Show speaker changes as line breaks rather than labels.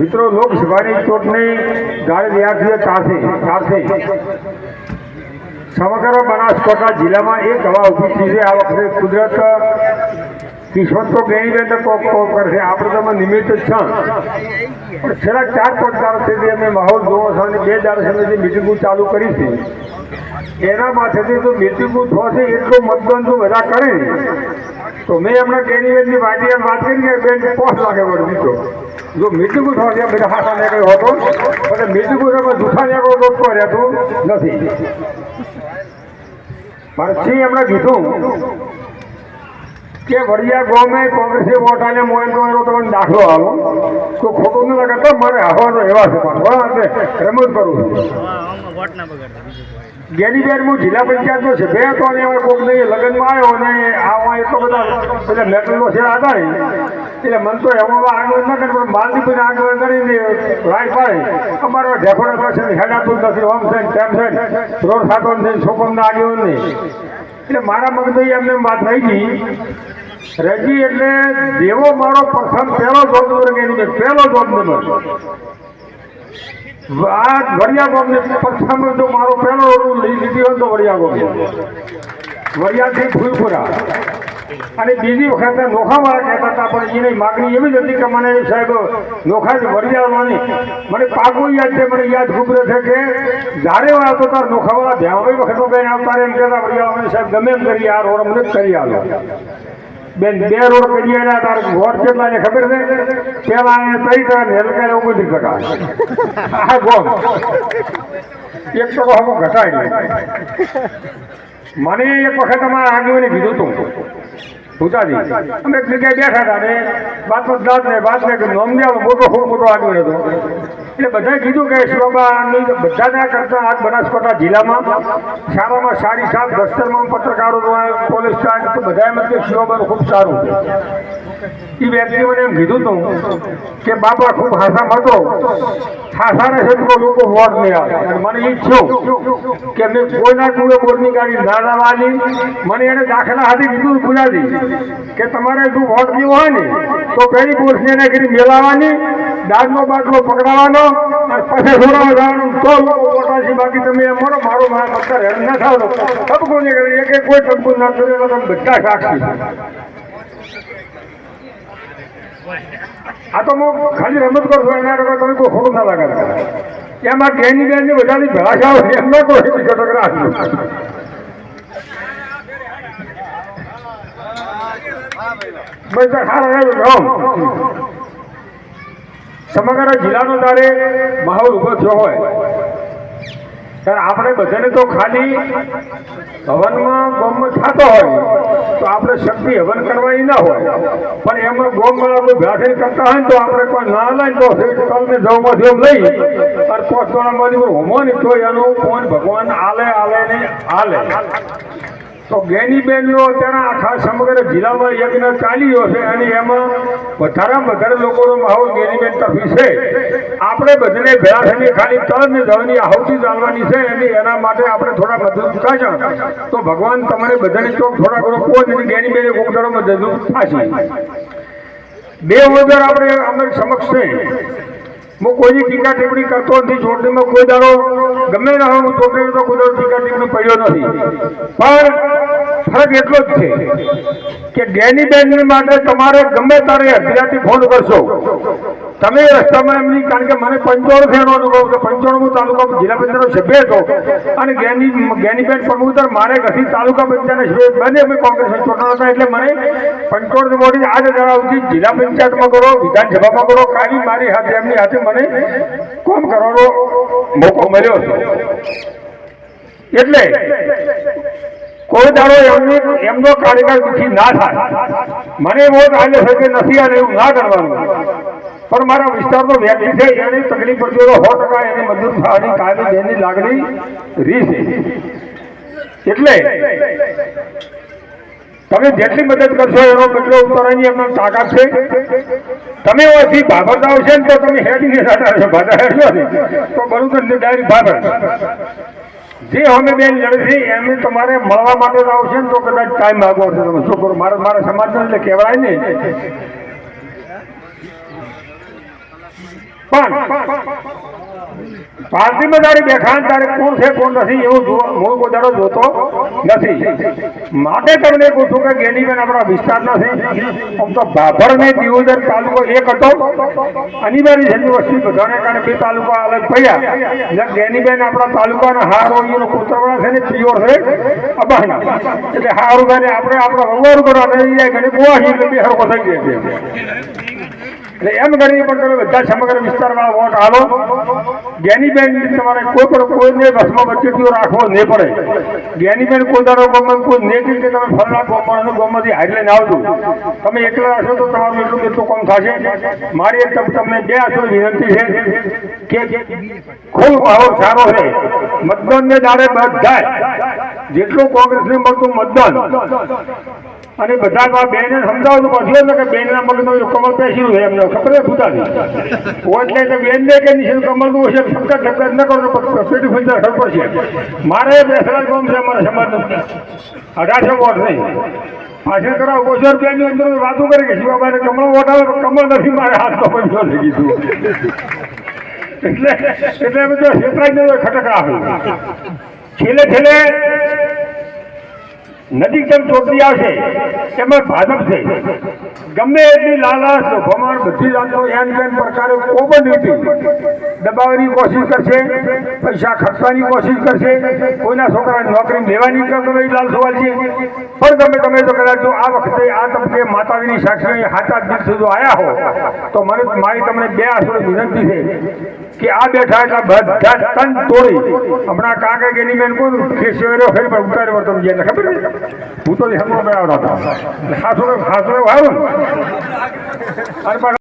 મિત્રો, લોકસભાની ચૂંટણી રહ્યા ચારથી ચારથી. સમગ્ર બનાસકાંઠા જિલ્લામાં એક હવા ઊભી થઈ છે આ વખતે કુદરત કિસ્મત તો ગઈ ગઈ તો કોક કોક કરશે. આપણે તો નિમિત્ત જ છે પણ છેલ્લા ચાર પાંચ દાડથી અમે માહોલ જોવો છો અને બે દાડ સમયથી મિટિંગો ચાલુ કરી છે. એના માથેથી તો મિટિંગો થશે એટલું મતદાન જો બધા કરે. તો મેં હમણાં કેનીવેદની પાર્ટી એમ વાત કરી કે બેન પોસ્ટ લાગે વળી દીધો જો મીઠું થશે એમ બધા હાથા નીકળ્યો હતો. એટલે મીઠું એમાં જૂઠા નીકળો કોઈ રહેતું નથી. પણ સિંહ એમણે કીધું. કે વડિયા ગામે કોંગ્રેસે વોટ આને તો એનો તમને દાખલો આવો તો ખોટું ન લાગે, તો મારે હવાનો એવા છે બરાબર રમત કરું ગેલી બેર હું જિલ્લા પંચાયતનો સભ્ય હતો અને એવા કોક નહીં, લગ્નમાં આવ્યો અને આવા એટલો બધા, એટલે મેટલનો છે હતા ને એટલે મન તો એમાં આગળ ન કરે, પણ માલદીપને આગળ કરીને રાઈટ પાડે. અમારો ઢેફોડા પાસે હેડાતું નથી ઓમ છે તેમ છે રોડ ખાતો છે છોકરના આગળ નહીં એટલે મારા મગજમાં એમને વાત રહી ગઈ રજી એટલે દેવો મારો પ્રથમ પહેલો જોબ નંબર પહેલો જોબ નંબર. આ વડિયા ગામને પ્રથમ જો મારો પહેલો લઈ લીધી હોય તો વડિયા ગામ. વડિયાથી ફૂલપુરા. અને બીજી વખત નોખાવાળા કહેતા હતા, પણ એની માગણી એવી જ હતી કે મને સાહેબ નોખા વડિયાવાની મને પાકું યાદ છે, મને યાદ ખૂબ રહે છે કે જ્યારે આવતો તાર નોખાવાળા ધ્યાન વખત બેન આવતા એમ કહેતા વડિયાવાળાને, સાહેબ, ગમે એમ કરી આ રોડ અમને કરી આલો. બેન, બે રોડ એના તાર ઘોર કેટલા ને ખબર છે? પેલા એ તઈ ટકા ને હલકા ઓગણત્રીસ ટકા આ ગોમ એક ટકો હમો ઘટાડી મને એક વખત અમારા આગેવાને કીધું હતું ભૂતાજી, અમે એક જગ્યાએ બેઠા હતા ને બાતનો દાદ ને બાત ને નોમ મોટો ખૂબ મોટો આગેવાન હતો. એટલે બધાએ કીધું કે શિવાબાની બધાના કરતા આ બનાસકાંઠા જિલ્લામાં સારામાં સારી સાત દસ્તરમાં પત્રકારો પોલીસ સ્ટાફ તો બધાએ મત કે ખૂબ સારું એ વ્યક્તિ મને એમ કીધું હતું કે બાપા ખૂબ હાસા હતો હાસાના ક્ષેત્રમાં લોકો વોટ નહીં આવે અને મને એ થયું કે મેં કોઈના કુએ બોરની ગાડી ના લાવવાની. મને એને દાખલા હાથી કીધું પૂજાજી કે તમારે જો વોટ દેવો હોય ને, તો પેલી પોસ્ટને એને કરી મેળવવાની દાદનો બાટલો પકડાવવાનો પછી છોડાવવા જવાનું તો લોકો બાકી તમે એમ મારો મારો મારા પત્તા હેરાન ના થાવ ટપકો નહીં કરે. એક એક કોઈ ટપકું ના કરે તો તમે બધા સાક્ષી. આ તો હું ખાલી રમત કરું છું એના કરતા તમે કોઈ ખોટું ના લાગે. એમાં બેની બેનની બધાની હોય, એમ ના કોઈ ઘટક રાખજો બસ સારા સમગ્ર જિલ્લાનો તારે માહોલ ઊભો થયો હોય. ત્યારે આપણે બધાને તો ખાલી હવનમાં ગોમમાં થતો હોય, તો આપણે શક્તિ હવન કરવાની ના હોય. પણ એમાં ગોમમાં આપણે કરતા હોય તો આપણે કોઈ ના લઈ તો કલને જવમાંથી એમ લઈ અને પોસ્ટોળામાંથી હોમો ને તો એનું કોણ ભગવાન આલે આલે ને આલે. તો ગેનીબેનનો અત્યારે આખા સમગ્ર જિલ્લામાં યજ્ઞ ચાલી રહ્યો છે અને એમાં વધારેમાં વધારે લોકોનો માહોલ ગેનીબેન તરફી છે. આપણે બધાને ભેળા થઈને ખાલી તળ ને જળની આહુતિ ચાલવાની છે અને એના માટે આપણે થોડા મદદ થશે તો ભગવાન તમારે બધાને ચોક થોડા ઘણો કોઈ નથી ગેનીબેને કોક ધરો મદદ થશે બે વગર આપણે અમે સમક્ષ છે. હું કોઈની ટીકા ટિપ્પણી કરતો નથી ચૂંટણીમાં કોઈ દાડો ગમે ના હોય, હું ચૂંટણી તો કોઈ દાડો ટીકા ટિપ્પણી પડ્યો નથી. પણ ફરક એટલો જ છે કે ડેની બેન માટે તમારે ગમે તારે અધિરાથી ફોન કરશો. તમે રસ્તામાં એમની કારણ કે મને પંચોણ ફેરનો અનુભવ કે પંચોણ તાલુકા જિલ્લા પંચાયતનો સભ્ય હતો. અને જ્ઞાની જ્ઞાનીબેન પ્રમુખર મારે ઘસી તાલુકા પંચાયતના સભ્ય બંને, અમે કોંગ્રેસ ચૂંટણા હતા, એટલે મને પંચોણ મોડી આજે જણાવતી જિલ્લા પંચાયતમાં કરો, વિધાનસભામાં કરો કાલી મારી હાથે, એમની હાથે મને કોમ કરવાનો મોકો મળ્યો એટલે કોઈ દાડો એમની, એમનો કાર્યકાળ દુઃખી ના થાય. મને બહુ આજે નથી અને એવું ના કરવાનું. પણ મારા વિસ્તારનો વ્યક્તિ છે એની તકલીફ પડતી હોય સો ટકા એની મજૂર થવાની કાયમી જેની લાગણી રી છે. એટલે તમે જેટલી મદદ કરશો એનો કેટલો ઉતારવાની એમનો તાકાત છે. તમે ઓછી ભાભરતા હશે ને તો તમે છો ભાડા હેડશો ને? તો બરું તો ડાયરેક્ટ ભાભર. જે અમે બેન લડશે, એમને તમારે મળવા માટે આવશે ને તો કદાચ ટાઈમ માગવો છે. તમે છોકરો કરો? મારા મારા સમાજનો એટલે કહેવાય ને. પણ પાર્ટીમાં તારી દેખાણ તારે કોણ છે, કોણ નથી, એવું હું કોઈ જોતો નથી. માટે તમને કહું છું કે ગેનીબેન આપણા વિસ્તાર નથી. આમ તો ભાભર ને દિયોદર તાલુકો એક હતો. અનિવાર્ય છે વસ્તી બધાને, કારણે બે તાલુકા અલગ પડ્યા. એટલે ગેનીબેન આપણા તાલુકાના હાર હોય એનો કુતરવાળા છે ને, પ્યોર છે. અબાના એટલે હારું થાય આપણે આપણે વંગારું કરવા ઘણી ગોવા બે હરકો થઈ જાય છે. એટલે એમ કરીને પણ તમે બધા સમગ્ર વિસ્તારમાં વોટ આવો જ્ઞાનીબેન તમારે કોઈ પણ કોઈને બસમાં વચ્ચેથી રાખવો નહીં પડે. જ્ઞાનીબેન કોઈ દાડો ગમે કોઈ નેતી કે તમે ફરના ગોમાનું ગોમાંથી હારી લઈને આવજો. તમે એકલા હશો તો તમારું એટલું કેટલું કામ થશે મારી એક તમ- તમને બે આશો વિનંતી છે કે ખૂબ ભાવ સારો છે. મતદાનને દાડે બધા જેટલું કોંગ્રેસને મળતું મતદાન અને બધા બેને તો પછી એમને કે બેનના મગજમાં કમળ પેસી છે એમને. ખબર છે ભૂતાની એટલે બેન દે કે નીચે કમળનું છે સંકટ સબકા ન કરો પેટી ફિલ્ટર ખબર પડશે. મારે બેસરાજ કોમ છે મારા સમાજ અઢારસો વોટ નહીં. પાછળ કરાવ, ઓછો રૂપિયાની અંદર વાતો કરે કે શિવાભાઈને કમળ વોટ આવે કમળ નથી મારે હાથ તો પંચો થઈ ગયું? એટલે એટલે છેતરાઈ જતો ખટકડા હોય છેલ્લે છેલ્લે નજીક જેમ ચોટલી આવશે? એમાં ભાજપ છે. ગમે એટલી લાલાશ ભમાણ બધી જાતનો એન બેન પ્રકારે કોઈ રીતે દબાવવાની કોશિશ કરશે, પૈસા ખર્ચવાની કોશિશ કરશે, કોઈના છોકરા નોકરી લેવાની કે ગમે લાલ સવાલ છે? પણ તમે તમે તો કદાચ જો આ વખતે આ તબકે માતાજીની સાક્ષી હાથા દિલ સુધી આવ્યા હો, તો મને મારી તમને બે આસુર વિનંતી છે કે આ બેઠા એટલા બધા તન તોડી, હમણાં કાંકે ગેની બેન કોણ? ખેસવેરો ફેર પર ઉતારે વર્તન ખબર છે? હું તો હમણાં બનાવતા હતા. ખાસો ખાસો આવ્યો ને